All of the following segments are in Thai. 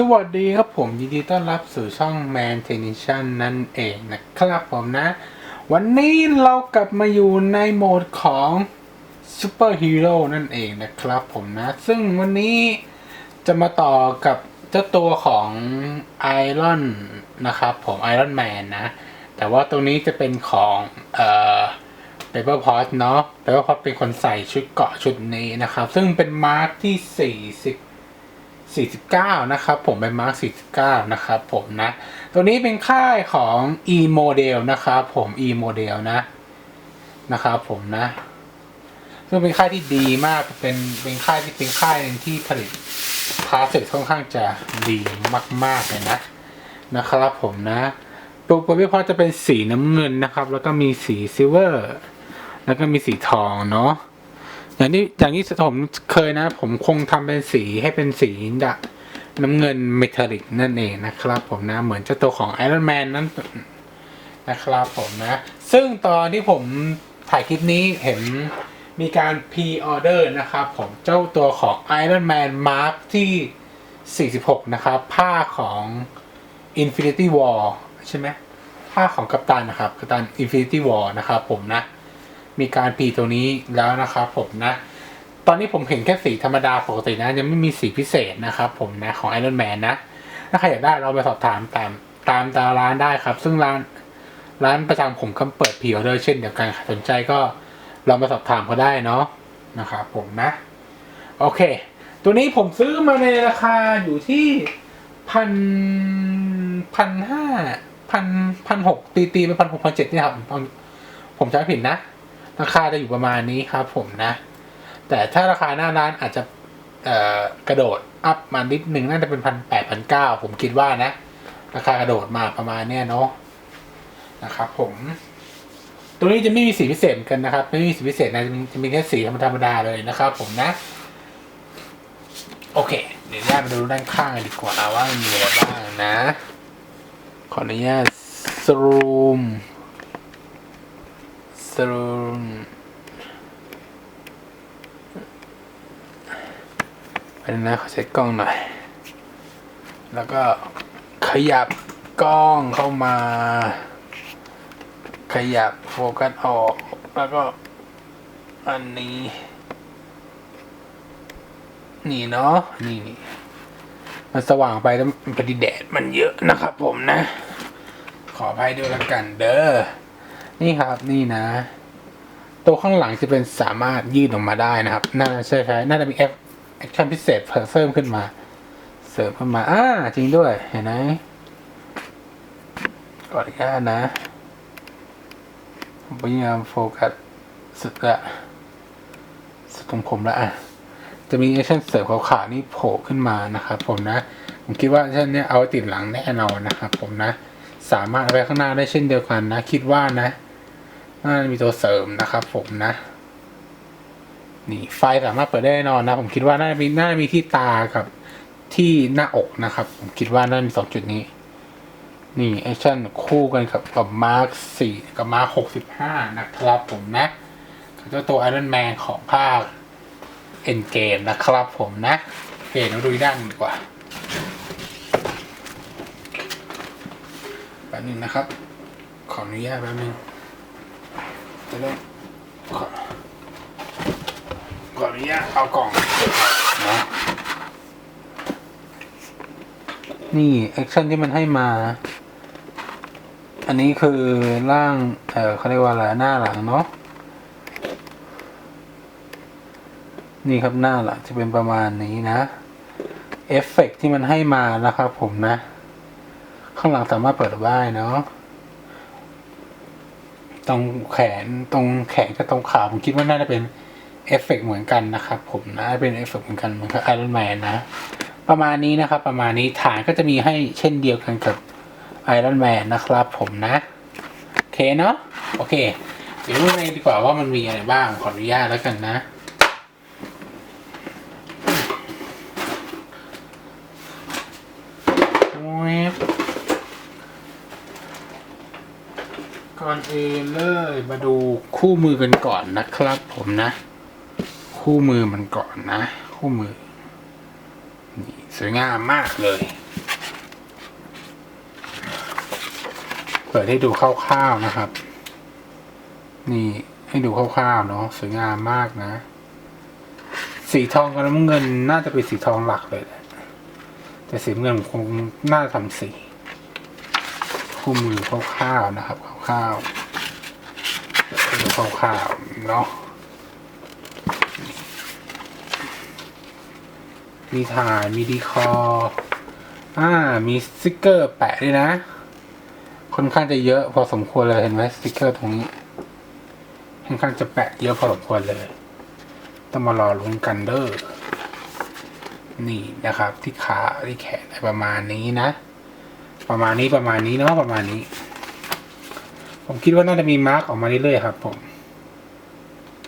สวัสดีครับผมยินดีต้อนรับสู่ช่อง Man t e n i s i o n นั่นเองนะครับผมนะ วันนี้เรากลับมาอยู่ในโหมดของซูเปอร์ฮีโร่นั่นเองนะครับผมนะ ซึ่งวันนี้จะมาต่อกับเจ้าตัวของไอรอนนะครับผมไอรอนแมนนะ แต่ว่าตรงนี้จะเป็นของเอ่อเปเปอร์พอตเนาะเปเปอร์พอตเป็นคนใส่ชุดเกาะชุดนี้นะครับ ซึ่งเป็นมาร์คที่ 40 49 นะครับผมเป็นมาร์ค49 นะครับผมนะ ตัวนี้เป็นค่ายของ e model นะครับผม e model นะนะครับผมนะซึ่งเป็นค่ายที่ดีมากเป็นเป็นค่ายที่เป็นค่ายหนึ่งที่ผลิตพาสเซตค่อนข้างจะดีมากๆเลยนะนะครับผมนะตัวโปรพิพอจะเป็นสีน้ำเงินนะครับ แล้วก็มีสีซิลเวอร์ แล้วก็มีสีทองเนาะ อย่างที่อย่างที่ผมเคยนะ ผมคงทำเป็นสีให้เป็นสีดะน้ำเงินเมทัลลิกนั่นเองนะครับ ผมนะเหมือนเจ้าตัวของไอรอนแมนนั่นนะครับผมนะ ซึ่งตอนที่ผมถ่ายคลิปนี้เห็นมีการพ r ออเดอร์นะครับผมเจ้าตัวของ Iron Man Mark ที่ 46 นะครับ ผ้าของ Infinity War ใช่ไหมผ้าของกัปตันนะครับกัปตัน Infinity War นะครับผมนะ มีการพีตัวนี้แล้วนะครับผมนะ ตอนนี้ผมเห็นแค่สีธรรมดาปกตินะ ยังไม่มีสีพิเศษนะครับผมนะของ Iron Man นนะ ถ้าใครอยากได้เราไปสอบถามตามตามตาร้านได้ครับ ซึ่งร้านร้านประจำผมก็เปิดพรีออเดอร์เช่นเดียวกันสนใจก็ลองมาสอบถามเขาได้เนาะนะครับผมนะ โอเค ตัวนี้ผมซื้อมาในราคาอยู่ที่พันพันห้าพันพันหกตีตีไปพันหกพันเจ็ดนี่ครับผมผมจำผิดนะ ราคาจะอยู่ประมาณนี้ครับผมนะ แต่ถ้าราคาหน้าร้านอาจจะกระโดดอัพมานิดหนึ่งน่าจะเป็นพันแปดพันเก้าผมคิดว่านะ ราคากระโดดมาประมาณเนี้ยเนาะนะครับผม ตัวนี้จะไม่มีสีพิเศษกันนะครับ ไม่มีสีพิเศษนะจะมีแค่สีธรรมดาเลยนะครับ ผมนะ โอเค เดี๋ยวญาตมาดูด้านข้างกันดีกว่าว่ามีอะไรบ้างนะ ขออนุญาตซูม ซูมไปนะขอใช้กล้องหน่อย แล้วก็ขยับกล้องเข้ามา ขยับโฟกัสออก แล้วก็ อันนี้ นี่เนาะนี่นี่มันสว่างไปแล้วมันพอดีแดดมันเยอะนะครับผมนะ ขออภัยด้วยละกันเด้อ นี่ครับนี่นะ ตัวข้างหลังจะเป็นสามารถยืดออกมาได้นะครับ น่าจะใช่ใช่น่าจะมีแอคแอคชั่นพิเศษเพิ่มขึ้นมา เสริมขึ้นมาอ่าจริงด้วยเห็นไหมกอดแค่นะผมพยายามโฟกัสสุดละสุดตรงผมละอะจะมีแอคชั่นเสริมขาวๆนี่โผล่ขึ้นมานะครับผมนะ ผมคิดว่าแอคชั่นเนี้ยเอาติดหลังแน่นอนนะครับผมนะ สามารถไว้ข้างหน้าได้เช่นเดียวกันนะ คิดว่านะ น่าจะมีตัวเสริมนะครับผมนะ นี่ไฟสามารถเปิดได้แน่นอนนะ ผมคิดว่าน่าจะมีน่าจะมีที่ตากับ ที่หน้าอกนะครับ ผมคิดว่าน่าจะมีสองจุดนี้ นี่แอคชั่นคู่กันกับกับมาร์คสี่กับมาร์คหกสิบห้านะครับผมนะกับเจ้าตัวไอรอนแมนของภาคเอ็นเกมนะครับผมนะโอเคเราดูด้านดีกว่าแป๊บนึงนะครับ ขออนุญาตแป๊บนึง จะได้ขอขออนุญาตเอากล่องนะนี่แอคชั่นที่มันให้มา อันนี้คือร่าง เออเขาเรียกว่าอะไรหน้าหลังเนาะ นี่ครับหน้าหลังจะเป็นประมาณนี้นะ เอฟเฟกต์ที่มันให้มานะครับผมนะ ข้างหลังสามารถเปิดได้เนาะ ตรงแขนตรงแขนกับตรงขาผมคิดว่าน่าจะเป็นเอฟเฟกต์เหมือนกันนะครับ ผมนะเป็นเอฟเฟกต์เหมือนกันเหมือนกับไอรอนแมนนะ ประมาณนี้นะครับ ประมาณนี้ฐานก็จะมีให้เช่นเดียวกันกับไอรอนแมนนะครับ ผมนะ โอเคเนาะโอเค เดี๋ยวดูในดีกว่าว่ามันมีอะไรบ้างขออนุญาตแล้วกันนะ อนองเลยมาดูคู่มือกันก่อนนะครับ ผมนะ คู่มือมันก่อนนะ คู่มือนี่สวยงามมากเลย เปิดให้ดูคร่าวๆนะครับ นี่ให้ดูคร่าวๆเนาะสวยงามมากนะ สีทองกับน้ำเงินน่าจะเป็นสีทองหลักเลยแต่สีเงินคงน่าทำสี คู่มือคร่าวๆนะครับคร่าวๆดูคร่าวๆเนาะมีถ่ายมีดีคออ่ามีสติกเกอร์แปะด้วยนะค่อนข้างจะเยอะพอสมควรเลยเห็นไหมสติกเกอร์ตรงนี้ค่อนข้างจะแปะเยอะพอสมควรเลยต้องมารอลุ้นกันเด้อนี่นะครับ ที่ขาที่แขนอะไรประมาณนี้นะ ประมาณนี้ประมาณนี้เนาะประมาณนี้ ผมคิดว่าน่าจะมีมาร์กออกมาเรื่อยๆครับผม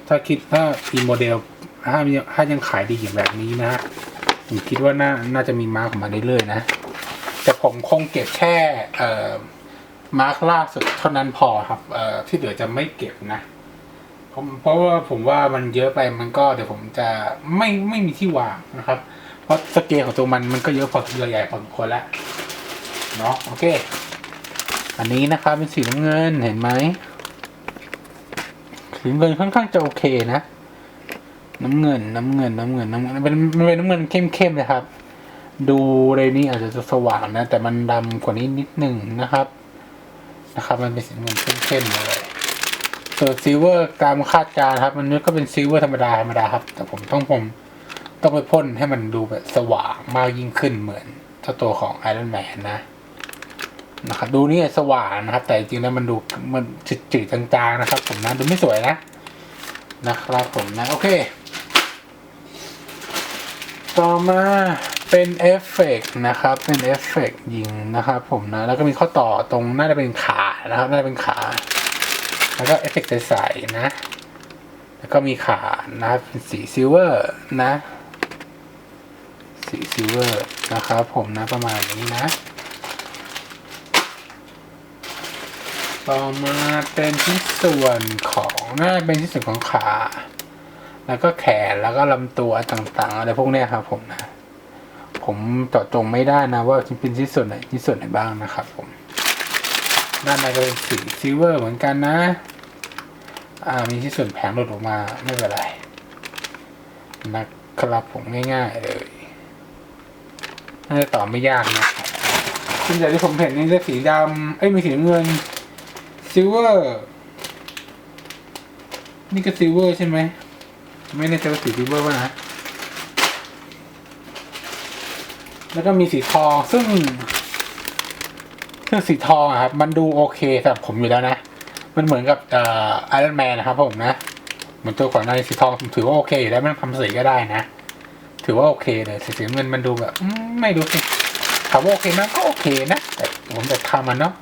ถ้าคิดถ้าอีโมเดลถ้าถ้ายังขายดีอย่างแบบนี้นะผมคิดว่าน่าน่าจะมีมาร์กออกมาเรื่อยๆนะแต่ผมคงเก็บแค่เอ่อมาร์กล่าสุดเท่านั้นพอครับเอ่อที่เหลือจะไม่เก็บนะผมเพราะว่าผมว่ามันเยอะไปมันก็เดี๋ยวผมจะไม่ไม่มีที่วางนะครับ เพราะสเกลของตัวมันมันก็เยอะพอตัวใหญ่พอสมควรแล้ว เนาะโอเค อันนี้นะครับเป็นสีน้ำเงินเห็นไหมสีน้ำเงินค่อนข้างจะโอเคนะ น้ำเงินน้ำเงินน้ำเงินน้ำเงินเป็นมันเป็นน้ำเงินเข้มๆนะครับ ดูในนี้อาจจะสว่างนะ แต่มันดำกว่านี้นิดหนึ่งนะครับ นะครับ มันเป็นสีน้ำเงินเข้มๆเลยส่วนซิลเวอร์ตามคาดการครับ มันนี่ก็เป็นซิลเวอร์ธรรมดาธรรมดาครับ แต่ผมต้องผมต้องไปพ่นให้มันดูแบบสว่างมากยิ่งขึ้นเหมือนเจ้าตัวของไอรอนแมนนะ นะครับดูนี่สว่างนะครับ แต่จริงๆแล้วมันดูมันจืดๆจางๆนะครับ ผมนะดูไม่สวยนะนะครับผมนะโอเค ต่อมาเป็นเอฟเฟกต์นะครับ เป็นเอฟเฟกต์ยิงนะครับผมนะ แล้วก็มีข้อต่อตรงน่าจะเป็นขานะครับ น่าจะเป็นขา แล้วก็เอฟเฟกต์ใสๆนะ แล้วก็มีขานะครับเป็นสีซิลเวอร์นะ สีซิลเวอร์นะครับผมนะประมาณนี้นะ ต่อมาเป็นที่ส่วนของน่าจะเป็นที่ส่วนของขา แล้วก็แขนแล้วก็ลำตัวต่างๆอะไรพวกนี้ครับผมนะ ผมจาะจงไม่ได้นะว่าเป็นที่ส่วนไหนที่ส่วนไหนบ้างนะครับผมด้านในก็เป็นสีซิลเวอร์เหมือนกันนะ อ่ามีที่ส่วนแผงหลุดออกมาไม่เป็นไรนะครับผมง่ายๆเลยน่าจะต่อไม่ยากนะซึ่งจากที่ผมเห็นนี่จะสีดำเอ้ยมีสีเงิน ซิลเวอร์ นี่ก็ซิลเวอร์ใช่ไหม ไม่แน่ใจว่าสีซิลเวอร์ป่ะนะ แล้วก็มีสีทองซึ่ง ซึ่งสีทองอะครับ มันดูโอเคสำหรับผมอยู่แล้วนะ มันเหมือนกับเอ่อไอรอนแมนนะครับผมนะ เหมือนตัวก่อนหน้าสีทองผมถือว่าโอเคอยู่แล้วไม่ต้องทำสีก็ได้นะ ถือว่าโอเคเลยสีเงินมันดูแบบไม่รู้สิถามว่าโอเคไหมก็โอเคนะ แต่ผมจะทำมันเนาะ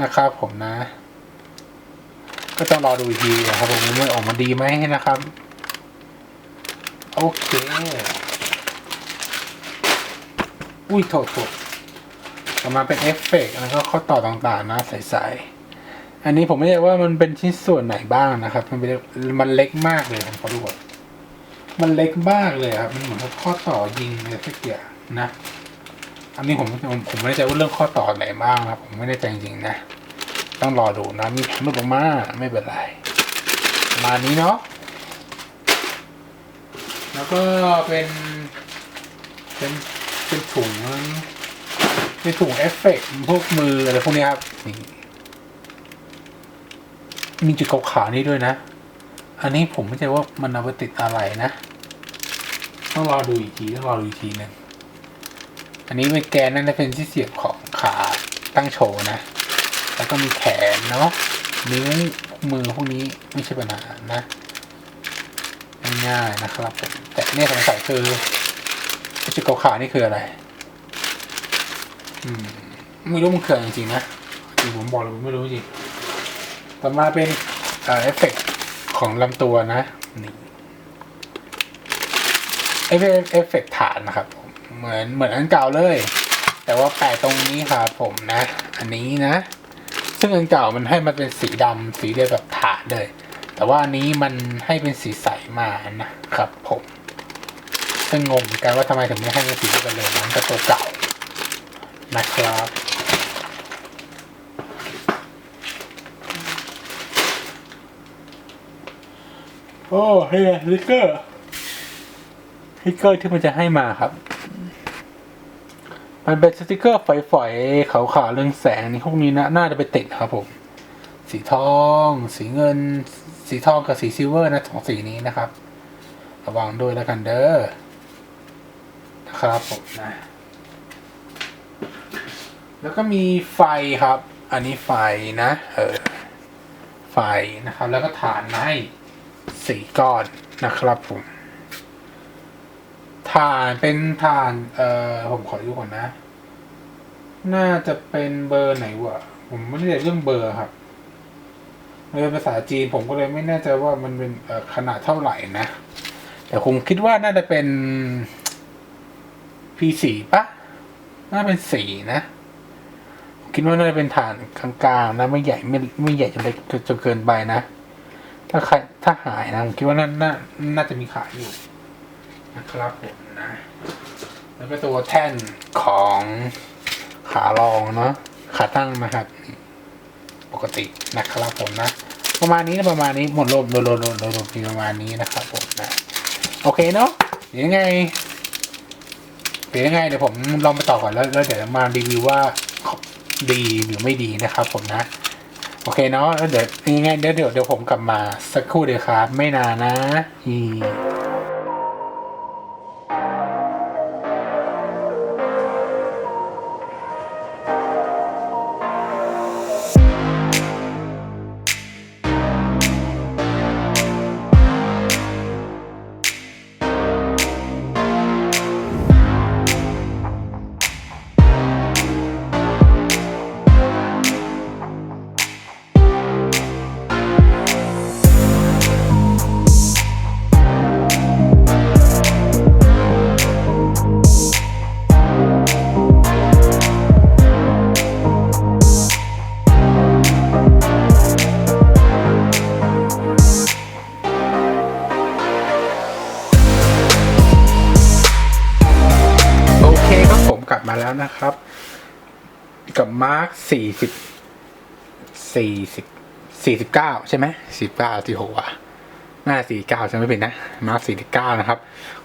นะครับผมนะ ก็ต้องรอดูอีกทีนะครับผมมันออกมาดีไหมนะครับ โอเค อุ้ยโทษโทษต่อมาเป็นเอฟเฟกต์แล้วก็ข้อต่อต่างๆนะใสๆอันนี้ผมไม่รู้ว่ามันเป็นชิ้นส่วนไหนบ้างนะครับ มันเป็นมันเล็กมากเลยผมขอดูก่อนมันเล็กมากเลยครับ มันเหมือนข้อต่อยิงอะไรสักอย่างนะ อันนี้ผมผมไม่แน่ใจว่าเรื่องข้อต่อไหนบ้างครับ ผมไม่แน่ใจจริงๆนะ ต้องรอดูนะ มีแผงหลุดออกมาไม่เป็นไร มานี้เนาะ แล้วก็เป็น เป็นเป็นถุงเป็นถุงเอฟเฟกต์พวกมืออะไรพวกนี้ครับนี่มีจุดขาวๆนี่ด้วยนะ อันนี้ผมไม่ใช่ว่ามันเอาไปติดอะไรนะ ต้องรอดูอีกทีต้องรอดูอีกทีหนึ่ง อันนี้เป็นแกนนั่นจะเป็นที่เสียบของขาตั้งโชว์นะ แล้วก็มีแขนเนาะนิ้วมือพวกนี้ไม่ใช่ปัญหานะง่ายๆนะครับผมแต่เนี่ยสงสัยคือจุดขาวๆนี่คืออะไร อืมไม่รู้มันคืออะไรจริงๆนะจริงผมบอกเลยผมไม่รู้จริงต่อมาเป็นเอ่อเอฟเฟกต์ของลำตัวนะนี่เอฟเฟกต์เอฟเฟกต์ฐานนะครับผม เหมือนเหมือนอันเก่าเลย แต่ว่าแปะตรงนี้ครับผมนะ อันนี้นะ ซึ่งอันเก่ามันให้มันเป็นสีดำสีเดียวกับถานเลย แต่ว่าอันนี้มันให้เป็นสีใสมานะครับผมซึ่งงงกันว่าทำไมถึงไม่ให้เป็นสีเดียวกันเลยมันก็ตัวเก่านะครับโอ้เฮ้ยลิเกอร์ลิเกอร์ที่มันจะให้มาครับ มันเป็นสติกเกอร์ฝอยๆขาวๆเรืองแสงนี่พวกนี้นะน่าจะไปติดครับผม สีทอง สีเงิน สีทองกับสีซิลเวอร์นะสองสีนี้นะครับ ระวังด้วยแล้วกันเด้อนะครับผมนะ แล้วก็มีไฟครับ อันนี้ไฟนะ เออ ไฟนะครับ แล้วก็ฐานมาให้สีก้อนนะครับผม ฐานเป็นฐาน เอ่อ ผมขอดูก่อนนะ น่าจะเป็นเบอร์ไหนวะ ผมไม่ได้เรื่องเบอร์ครับมันเป็นภาษาจีนผมก็เลยไม่แน่ใจว่ามันเป็นขนาดเท่าไหร่นะ แต่ผมคิดว่าน่าจะเป็น P4 ปะน่าเป็นสี่นะ คิดว่าน่าจะเป็นฐานกลางๆนะไม่ใหญ่ไม่ไม่ใหญ่จนเล็กจนเกินไปนะ ถ้าใครถ้าหายนะผมคิดว่าน่าน่าน่าจะมีขายอยู่นะครับผม นะแล้วก็ตัวแท่นของขารองเนาะขาตั้งนะครับปกตินะครับผมนะ ประมาณนี้นะประมาณนี้หมดรวมโดยรวมโดยรวมมีประมาณนี้นะครับผมนะโอเคเนาะเดี๋ยวยังไงเดี๋ยวยังไงเดี๋ยวผมลองไปต่อก่อนแล้วแล้วเดี๋ยวมารีวิวว่าดีหรือไม่ดีนะครับ ผมนะ โอเคเนาะแล้วเดี๋ยวยังไงเดี๋ยวเดี๋ยวเดี๋ยวผมกลับมาสักครู่เดียวครับ ไม่นานนะอี บมกลับมาแล้วนะครับ กับมาร์คสี่สิบสี่สิบสี่สิบเก้าใช่ไหมสี่เก้าที่หกอะหน้าสี่เก้าใช่ไหมเป็นนะ มาร์คสี่สิบเก้านะครับ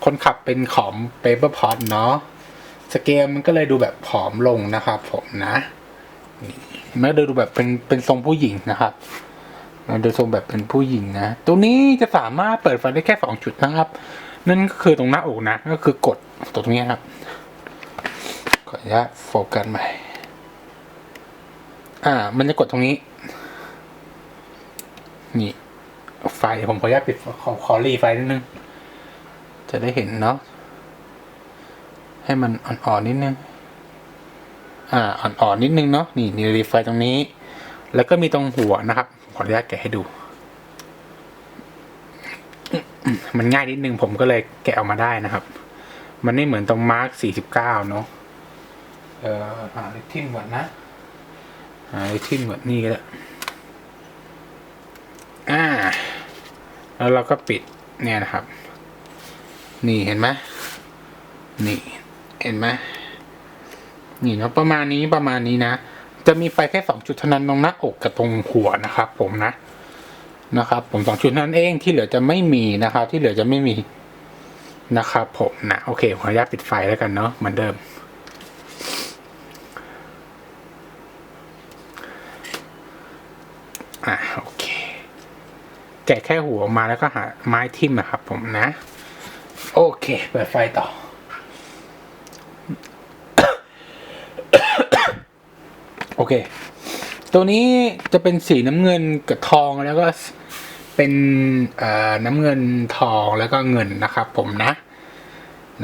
คนขับเป็นของเปเปอร์พอตเนาะสเกลมันก็เลยดูแบบผอมลงนะครับผมนะมันดูแบบเป็นเป็นทรงผู้หญิงนะครับมันดูทรงแบบเป็นผู้หญิงนะตัวนี้จะสามารถเปิดไฟได้แค่สองจุดนะครับ นั่นก็คือตรงหน้าอกนะ ก็คือกดตรงนี้ครับ ขออนุญาตโฟกัสใหม่ อ่า มันจะกดตรงนี้ นี่ ไฟผมขออนุญาตปิดขอขอรีไฟนิดนึง จะได้เห็นเนาะ ให้มันอ่อนๆนิดนึง อ่า อ่อนๆนิดนึงเนาะ นี่นี่รีไฟตรงนี้ แล้วก็มีตรงหัวนะครับ ขออนุญาตแกะให้ดู มันง่ายนิดนึงผมก็เลยแกะออกมาได้นะครับ มันไม่เหมือนตรงมาร์กสี่สิบเก้าเนาะ เอ่อหาลิทิมก่อนนะ หาลิทิมก่อนนี่ก็ได้อ่า แล้วเราก็ปิดเนี่ยนะครับ นี่เห็นไหมนี่เห็นไหมนี่เนาะประมาณนี้ประมาณนี้นะ จะมีไฟแค่สองจุดเท่านั้นตรงหน้าอกกับตรงหัวนะครับ ผมนะนะครับ ผมสองจุดนั้นเองที่เหลือจะไม่มีนะครับ ที่เหลือจะไม่มีนะครับ ผมนะโอเคขออนุญาตปิดไฟแล้วกันเนาะเหมือนเดิม อะโอเค แกะแค่หัวออกมาแล้วก็หาไม้ทิ่มนะครับผมนะ โอเค เปิดไฟต่อ โอเค ตัวนี้จะเป็นสีน้ำเงินกับทองแล้วก็เป็นเอ่อน้ำเงินทองแล้วก็เงินนะครับผมนะ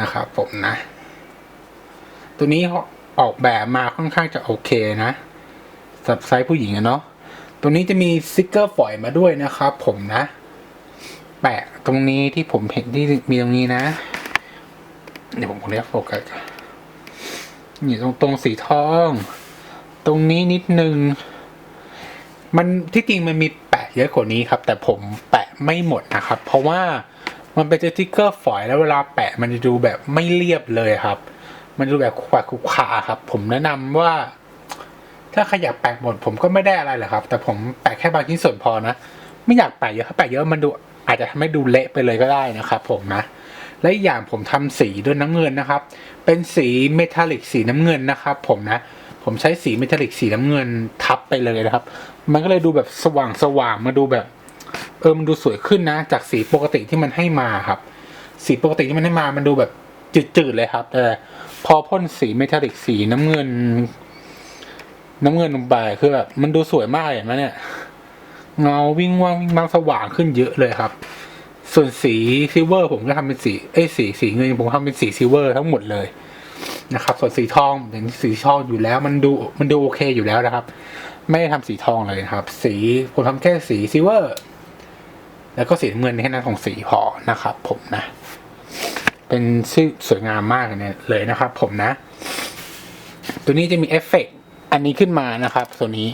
นะครับผมนะ ตัวนี้ออกแบบมาค่อนข้างจะโอเคนะสับไซส์ผู้หญิงอะเนาะ ตัวนี้จะมีสติกเกอร์ฝอยมาด้วยนะครับผมนะ แปะตรงนี้ที่ผมเห็นที่มีตรงนี้นะ เดี๋ยวผมขอเรียกโฟกัสนี่ตรงตรงสีทอง ตรงนี้นิดนึง มันที่จริงมันมีแปะเยอะกว่านี้ครับ แต่ผมแปะไม่หมดนะครับ เพราะว่ามันเป็นสติกเกอร์ฝอยแล้วเวลาแปะมันจะดูแบบไม่เรียบเลยครับ มันดูแบบขวาคุขาครับ ผมแนะนำว่า ถ้าใครอยากแปะหมดผมก็ไม่ได้อะไรหรอกครับ แต่ผมแปะแค่บางชิ้นส่วนพอนะไม่อยากแปะเยอะถ้าแปะเยอะมันดูอาจจะทำให้ดูเละไปเลยก็ได้นะครับผมนะและอีกอย่างผมทำสีด้วยน้ำเงินนะครับ เป็นสีเมทัลลิกสีน้ำเงินนะครับ ผมนะผมใช้สีเมทัลลิกสีน้ำเงินทับไปเลยนะครับ มันก็เลยดูแบบสว่างสว่างมาดูแบบเออมันดูสวยขึ้นนะ จากสีปกติที่มันให้มาครับ สีปกติที่มันให้มามันดูแบบจืดๆเลยครับ แต่พอพ่นสีเมทัลลิกสีน้ำเงิน น้ำเงินลงไปคือแบบมันดูสวยมากเห็นไหมเนี่ยเงาวิ่งว่างวิ่งบางสว่างขึ้นเยอะเลยครับ ส่วนสีซิลเวอร์ผมก็ทำเป็นสีเอ้สีสีเงินผมทำเป็นสีซิลเวอร์ทั้งหมดเลยนะครับ ส่วนสีทองอย่างสีทองอยู่แล้ว มันดูมันดูโอเคอยู่แล้วนะครับ ไม่ได้ทำสีทองเลยครับ สีผมทำแค่สีซิลเวอร์แล้วก็สีเงินแค่นั้นของสีพอนะครับ ผมนะ เป็นชื่อสวยงามมากเนี่ยเลยนะครับ ผมนะ ตัวนี้จะมีเอฟเฟกต์ อันนี้ขึ้นมานะครับ ตัวนี้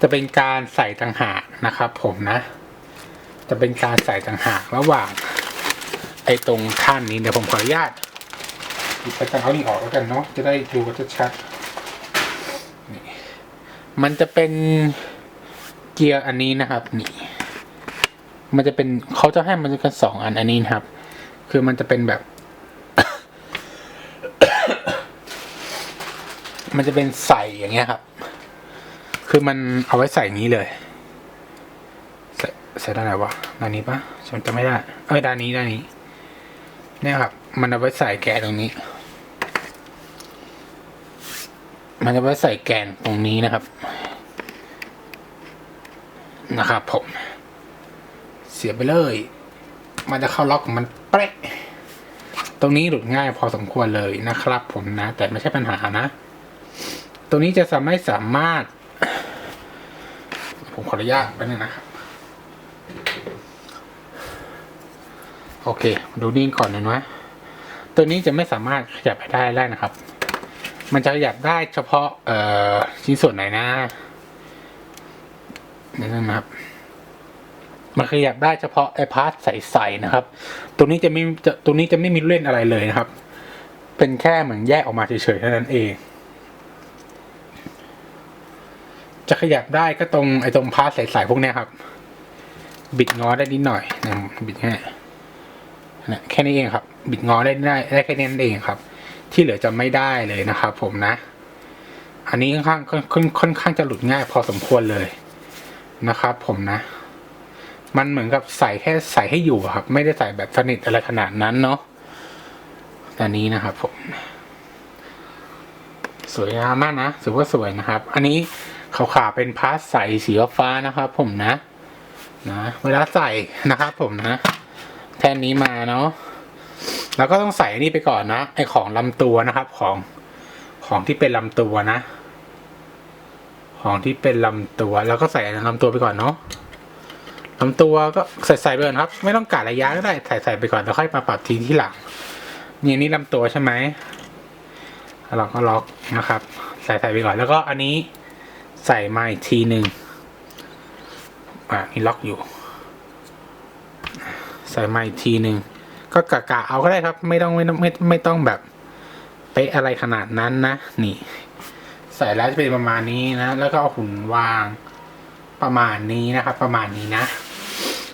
จะเป็นการใส่ต่างหากนะครับ ผมนะ จะเป็นการใส่ต่างหากระหว่าง ไอ้ตรงท่านนี้เดี๋ยวผมขออนุญาตหยิบไปกันเอานี่ออกแล้วกันเนาะจะได้ดูกันชัดๆนี่มันจะเป็นเกียร์อันนี้นะครับนี่มันจะเป็นเขาจะให้มันจะกันสองอันอันนี้นะครับ คือมันจะเป็นแบบ มันจะเป็นใส่อย่างเงี้ยครับ คือมันเอาไว้ใส่อย่างนี้เลย ใส่ใส่ด้านไหนวะด้านนี้ปะฉันจะไม่ได้ เอ้ยด้านนี้ด้านนี้ เนี่ยครับ มันเอาไว้ใส่แกนตรงนี้ มันจะไว้ใส่แกนตรงนี้นะครับ นะครับผม เสียไปเลย มันจะเข้าล็อกของมันเป๊ะตรงนี้หลุดง่ายพอสมควรเลยนะครับผมนะ แต่ไม่ใช่ปัญหานะ ตรงนี้จะสามารถสามารถ ผมขออนุญาตไปหนึ่งนะครับ โอเค ดูนี่งก่อนหนะนะตัวนี้จะไม่สามารถขยับไปได้ได้นะครับ มันจะขยับได้เฉพาะ เอ่อชิ้นส่วนไหนนะนี่นะครับ มันขยับได้เฉพาะไอพาร์ทใสๆนะครับตรงนี้จะไม่จะตรงนี้จะไม่มีเล่นอะไรเลยนะครับ เป็นแค่เหมือนแยกออกมาเฉยๆเท่านั้นเอง จะขยับได้ก็ตรงไอ้ตรงพาร์ทใสๆพวกเนี้ยครับ บิดงอได้นิดหน่อยนะบิดแค่นะแค่นี้เองครับ บิดงอได้ได้ได้แค่นี้เองครับ ที่เหลือจะไม่ได้เลยนะครับผมนะ อันนี้ค่อนข้างค่อนค่อนข้างจะหลุดง่ายพอสมควรเลยนะครับ ผมนะ มันเหมือนกับใส่แค่ใส่ให้อยู่ครับ ไม่ได้ใส่แบบสนิทอะไรขนาดนั้นเนาะอันนี้นะครับผมสวยงามมากนะถือว่าสวยนะครับ อันนี้ ขาวๆเป็นพาสใสสีฟ้านะครับ ผมนะนะ เวลาใส่นะครับผมนะ แทนนี้มาเนาะแล้วก็ต้องใส่นี่ไปก่อนนะไอของลำตัวนะครับ ของของที่เป็นลำตัวนะ ของที่เป็นลำตัว แล้วก็ใส่ลำตัวไปก่อนเนาะลำตัวก็ใส่ใส่ไปก่อนครับ ไม่ต้องกะระยะก็ได้ใส่ใส่ไปก่อนแล้วค่อยมาปรับทีที่หลังนี่นี่ลำตัวใช่ไหมเราก็ล็อกนะครับ ใส่ใส่ไปก่อนแล้วก็อันนี้ ใส่มาอีกทีหนึ่งอะนี่ล็อกอยู่ ใส่มาอีกทีหนึ่งก็กะกะเอาก็ได้ครับ ไม่ต้องไม่ต้องไม่ไม่ต้องแบบเป๊ะอะไรขนาดนั้นนะ นี่ ใส่แล้วจะเป็นประมาณนี้นะ แล้วก็เอาหุ่นวางประมาณนี้นะครับ ประมาณนี้นะ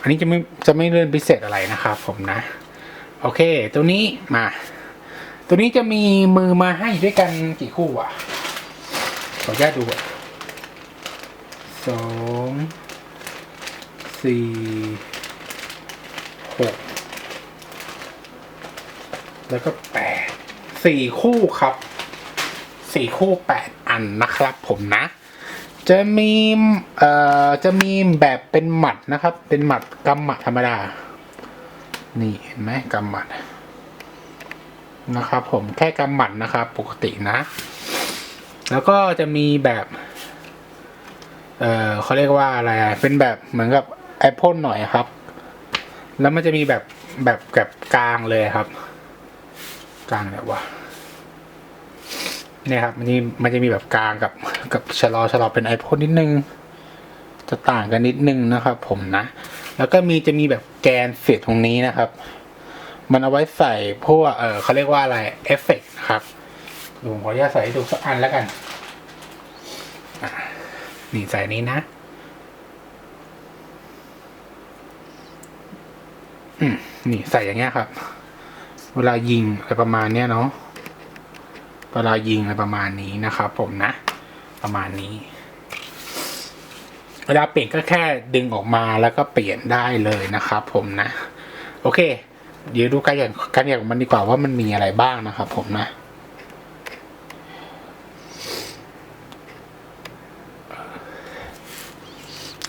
อันนี้จะไม่จะไม่เลื่อนพิเศษอะไรนะครับผมนะ โอเค ตัวนี้มา ตัวนี้จะมีมือมาให้ด้วยกันกี่คู่อะขออนุญาตดูก่อน สองสี่หกแล้วก็แปดสี่คู่ครับสี่คู่แปดอันนะครับผมนะ จะมีเอ่อจะมีแบบเป็นหมัดนะครับ เป็นหมัดกำหมัดธรรมดา นี่เห็นไหมกำหมัดนะครับ ผมแค่กำหมัดนะครับ ปกตินะ แล้วก็จะมีแบบ เออเขาเรียกว่าอะไรเป็นแบบเหมือนกับแอปเปิลหน่อยครับ แล้วมันจะมีแบบแบบแบบกลางเลยครับ กลางแบบว่าเนี่ยครับมันจะมันจะมีแบบกลางกับกับชะลอชะลอเป็นไอพ่นนิดนึง จะต่างกันนิดนึงนะครับ ผมนะ แล้วก็มีจะมีแบบแกนเสียดตรงนี้นะครับ มันเอาไว้ใส่พวกเออเขาเรียกว่าอะไรเอฟเฟกต์ครับเดี๋ยวผมขออนุญาตใส่ดูสักอันแล้วกัน นี่ใส่นี้นะ อืม นี่ใส่อย่างเงี้ยครับ เวลายิงอะไรประมาณเนี้ยเนาะ เวลายิงอะไรประมาณนี้นะครับผมนะ ประมาณนี้ เวลาเปลี่ยนก็แค่ดึงออกมาแล้วก็เปลี่ยนได้เลยนะครับผมนะ โอเค เดี๋ยวดูการอย่างการอย่างมันดีกว่าว่ามันมีอะไรบ้างนะครับผมนะ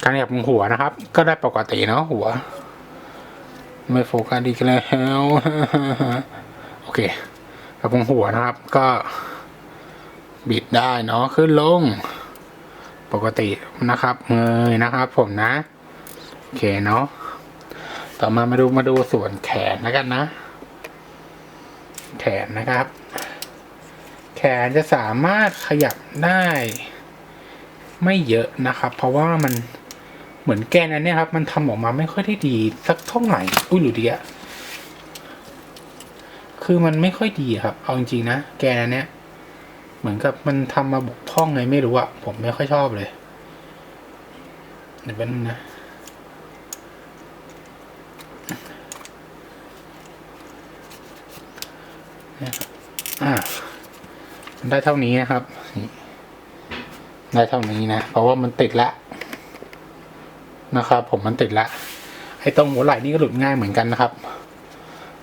การขยับขอหัวนะครับ ก็ได้ปกติเนาะหัว ไม่โฟกัสดีกันแล้วโอเคกระโปรงหัวนะครับ ก็ บิดได้เนาะขึ้นลง ปกตินะครับเงยนะครับ ผมนะโอเคเนาะต่อมามาดูมาดูส่วนแขนแล้วกันนะ แขนนะครับ แขนจะสามารถขยับได้ ไม่เยอะนะครับ เพราะว่ามัน เหมือนแกนอันเนี้ยครับ มันทำออกมาไม่ค่อยได้ดีสักเท่าไหร่อุ้ยหรือดีอะคือมันไม่ค่อยดีครับ เอาจริงๆนะแกนอันเนี้ยเหมือนกับมันทำมาบกพร่องไงไม่รู้อะผมไม่ค่อยชอบเลยเดี๋ยวแป๊บนึงนะอ่ามันได้เท่านี้นะครับ ได้เท่านี้นะ เพราะว่ามันติดแล้ว นะครับ ผมมันติดล้วไอ้ตรงหัวไหล่นี่ก็หลุดง่ายเหมือนกันนะครับ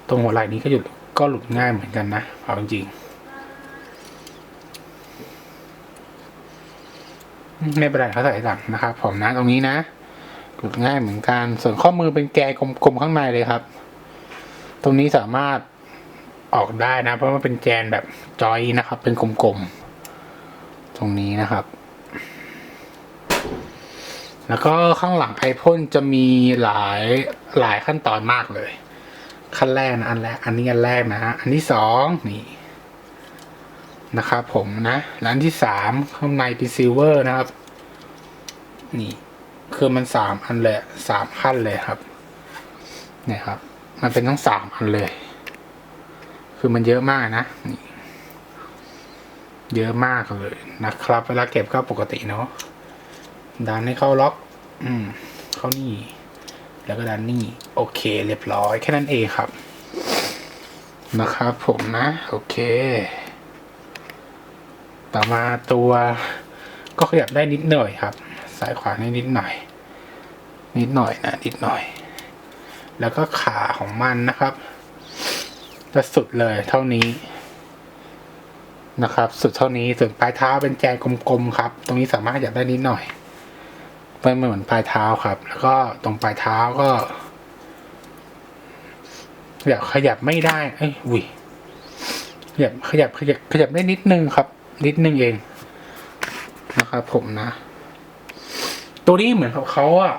ตรงหัวไหล่นี้ก็หยุดก็หลุดง่ายเหมือนกันนะเอาจริงไม่เป็นไรเขาใส่หลังนะครับ ผมนะตรงนี้นะหลุดง่ายเหมือนกัน ส่วนข้อมือเป็นแกนกลมๆข้างในเลยครับ ตรงนี้สามารถออกได้นะ เพราะว่าเป็นแกนแบบจอยนะครับ เป็นกลมๆตรงนี้นะครับ แล้วก็ข้างหลังไอพ่นจะมีหลายหลายขั้นตอนมากเลย ขั้นแรกนะอันแรกอันนี้อันแรกนะฮะอันที่สองนี่นะครับผมนะแล้วอันที่สามข้างในเป็นซิลเวอร์นะครับ นี่คือมันสามอันเลยสามขั้นเลยครับเนี่ยครับ มันเป็นทั้งสามอันเลย คือมันเยอะมากนะนี่เยอะมากเลยนะครับ เวลาเก็บก็ปกติเนาะ ดันให้เข้าล็อก อืม เข้านี่ แล้วก็ดันนี่ โอเค เรียบร้อย แค่นั้นเองครับ นะครับผมนะ โอเค ต่อมาตัวก็ขยับได้นิดหน่อยครับซ้ายขวานี่นิดหน่อย นิดหน่อยนะ นิดหน่อย แล้วก็ขาของมันนะครับจะสุดเลยเท่านี้นะครับ สุดเท่านี้ส่วนปลายเท้าเป็นแจกลมๆครับ ตรงนี้สามารถขยับได้นิดหน่อย ไม่เหมือนปลายเท้าครับ แล้วก็ตรงปลายเท้าก็ขยับขยับไม่ได้ เอ้ยอุ้ยขยับขยับขยับขยับได้นิดนึงครับ นิดนึงเองนะครับผมนะ ตัวนี้เหมือนกับเขาอะ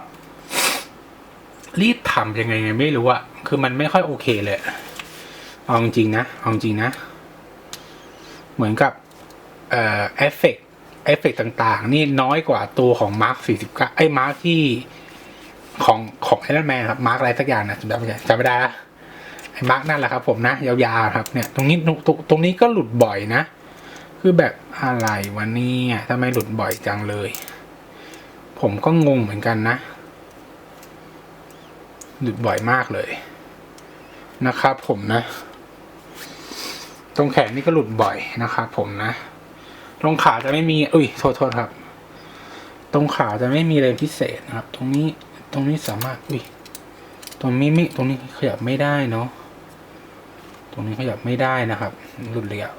รีดทำยังไงไงไม่รู้อะคือมันไม่ค่อยโอเคเลยเอาจริงนะเอาจริงนะ เหมือนกับเอ่อเอฟเฟก เอฟเฟกต่างๆ นี่น้อยกว่าตัวของมาร์คสี่สิบเก้าไอ้มาร์คที่ของของไอรอนแมนครับมาร์คอะไรสักอย่างนะจำไม่ได้จำไม่ได้ละไอ้มาร์คนั่นแหละครับ ผมนะยาวๆครับเนี่ยตรงนี้ตรงตรงตรงนี้ก็หลุดบ่อยนะ คือแบบอะไรวันนี้ทำไมหลุดบ่อยจังเลย ผมก็งงเหมือนกันนะ หลุดบ่อยมากเลย นะครับ ผมนะ ตรงแขนนี่ก็หลุดบ่อยนะครับ ผมนะ ตรงขาจะไม่มี อุ้ย โทษโทษครับ ตรงขาจะไม่มีอะไรพิเศษนะครับ ตรงนี้ตรงนี้สามารถ อุ้ย ตรงนี้ไม่ตรงนี้ขยับไม่ได้เนาะ ตรงนี้ขยับไม่ได้นะครับ หลุดเลยอะ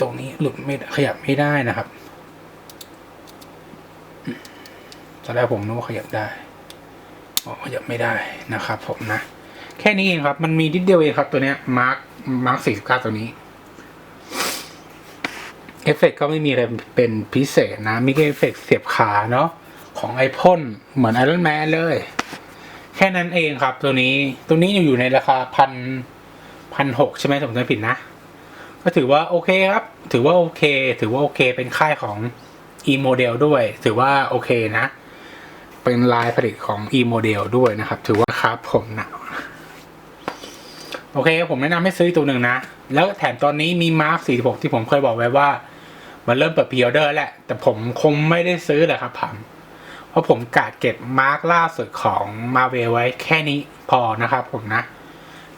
ตรงนี้หลุดไม่ขยับไม่ได้นะครับตอนแรกผมนึกว่าขยับได้อ๋อขยับไม่ได้นะครับ ผมนะ แค่นี้เองครับ มันมีนิดเดียวเองครับ ตัวเนี้ยมาร์คมาร์คสี่สิบเก้าตัวนี้ ฟเฟกก็ไม่มีอะไรเป็นพิเศษนะ มีแค่เอฟเฟกเสียบขาเนาะของไอพ่นเหมือนไอรอนแมนเลย แค่นั้นเองครับตัวนี้ตัวนี้อยู่ในราคาพันพันหกใช่ไหมผมจำไม่ผิดนะ ก็ถือว่าโอเคครับ ถือว่าโอเค ถือว่าโอเคเป็นค่ายของ e model ด้วย ถือว่าโอเคนะ เป็นลายผลิตของ e model ด้วยนะครับ ถือว่าครับผมนะโอเคผมแนะนำให้ซื้อตัวหนึ่งนะ แล้วแถมตอนนี้มีมาร์ค46 ที่ผมเคยบอกไว้ว่า มันเริ่มเปิดพ r ออเดอร์แหล้วแต่ผมคงไม่ได้ซื้อแหละครับผมเพราะผมกะเก็บมาร์กล่าสุดของมาเวลไว้แค่นี้พอนะครับผมนะ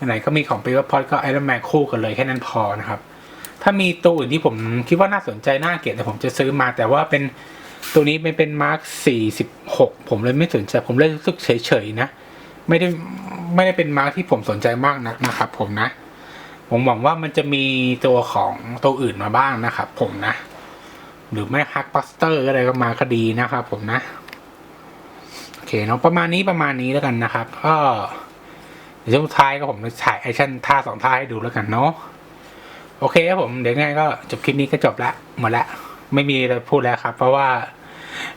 ไหนๆก็มีของเปเปอร์พอดก็ไอรอนแมนคู่กันเลยแค่นั้นพอนะครับ ถ้ามีตัวอื่นที่ผมคิดว่าน่าสนใจน่าเก็บแต่ผมจะซื้อมาแต่ว่าเป็นตัวนี้ไม่เป็นมาร์ก46 ผมเลยไม่สนใจผมเลยรู้สึกเฉยๆนะ ไม่ได้ไม่ได้เป็นมาร์กที่ผมสนใจมากนักนะครับ ผมนะ ผมหวังว่ามันจะมีตัวของตัวอื่นมาบ้างนะครับ ผมนะ หรือไม่ฮักบัสเตอร์อะไรก็มาก็ดีนะครับผมนะ โอเคเนาะประมาณนี้ประมาณนี้แล้วกันนะครับ ก็เดี๋ยวช่วงท้ายก็ผมจะถ่ายแอคชั่นท่าสองท่าให้ดูแล้วกันเนาะโอเคครับผมเดี๋ยวไงก็จบคลิปนี้ก็จบละหมดละไม่มีอะไรพูดแล้วครับ เพราะว่า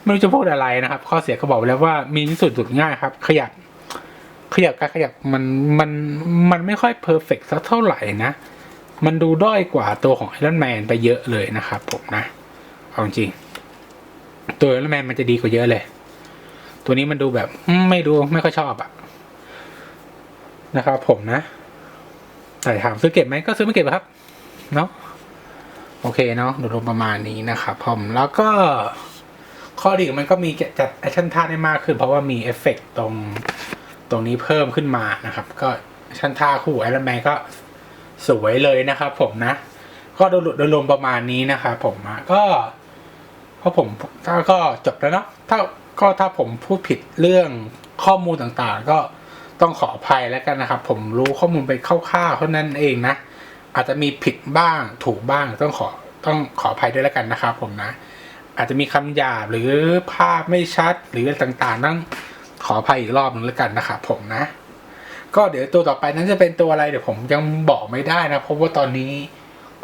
ไม่รู้จะพูดอะไรนะครับ ข้อเสียก็บอกไปแล้วว่ามีที่สุดสุดง่ายครับ ขยับ ขยับการขยับมันมันมันไม่ค่อยเพอร์เฟกต์สักเท่าไหร่นะ มันดูด้อยกว่าตัวของไอรอนแมนไปเยอะเลยนะครับผมนะ เอาจริง ตัวไอรอนแมนมันจะดีกว่าเยอะเลย ตัวนี้มันดูแบบไม่ดูไม่ค่อยชอบอะนะครับผมนะ แต่ถามซื้อเก็บไหมก็ซื้อไม่เก็บครับ เนาะโอเคเนาะโดยรวมประมาณนี้นะครับผมแล้วก็ข้อดีของมันก็มีจัดแอคชั่นท่าได้มากขึ้น เพราะว่ามีเอฟเฟกต์ตรงตรงนี้เพิ่มขึ้นมานะครับ ก็แอคชั่นท่าคู่ไอรอนแมนก็สวยเลยนะครับผมนะ ก็โดยโดยรวมประมาณนี้นะครับผมก็ ราะผมถ้าก็จบแล้วเนาะถ้าก็ถ้าผมพูดผิดเรื่องข้อมูลต่างๆ ก็ต้องขออภัยแล้วกันนะครับ ผมรู้ข้อมูลไปคร่าวๆเท่านั้นเองนะ อาจจะมีผิดบ้างถูกบ้างต้องขอต้องขออภัยด้วยแล้วกันนะครับ ผมนะ อาจจะมีคำหยาบหรือภาพไม่ชัดหรือต่างๆต้องขออภัยอีกรอบหนึงแล้วกันนะครับผมนะ ก็เดี๋ยวตัวต่อไปนั้นจะเป็นตัวอะไรเดี๋ยวผมยังบอกไม่ได้นะเพราะว่าตอนนี้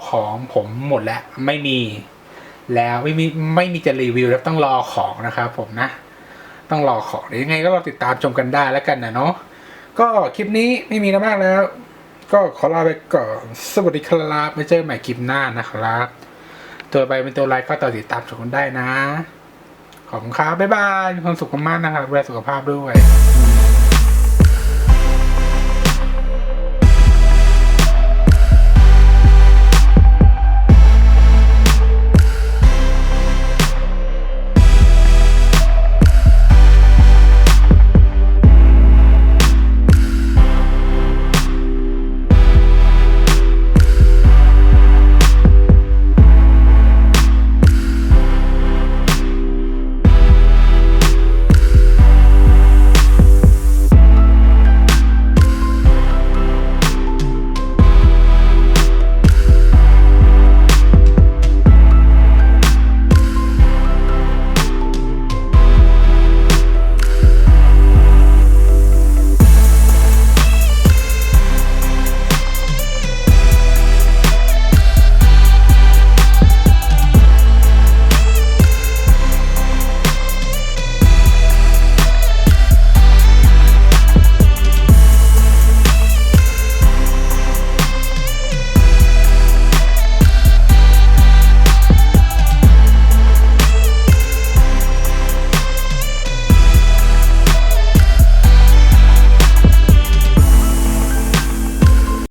ของผมหมดแล้วไม่มี แล้วไม่มีไม่มีจะรีวิวแล้วต้องรอของนะครับผมนะ ต้องรอของเดี๋ยวยังไงก็รอติดตามชมกันได้แล้วกันนะเนาะก็คลิปนี้ไม่มีนะมากแล้ว ก็ขอลาไปก่อนสวัสดีครับไปเจอกันใหม่คลิปหน้านะครับ ตัวไปเป็นตัวอะไรก็ต่อติดตามชมกันได้นะ ขอบคุณครับบ๊ายบายมีความสุขมากนะครับดูแลสุขภาพด้วย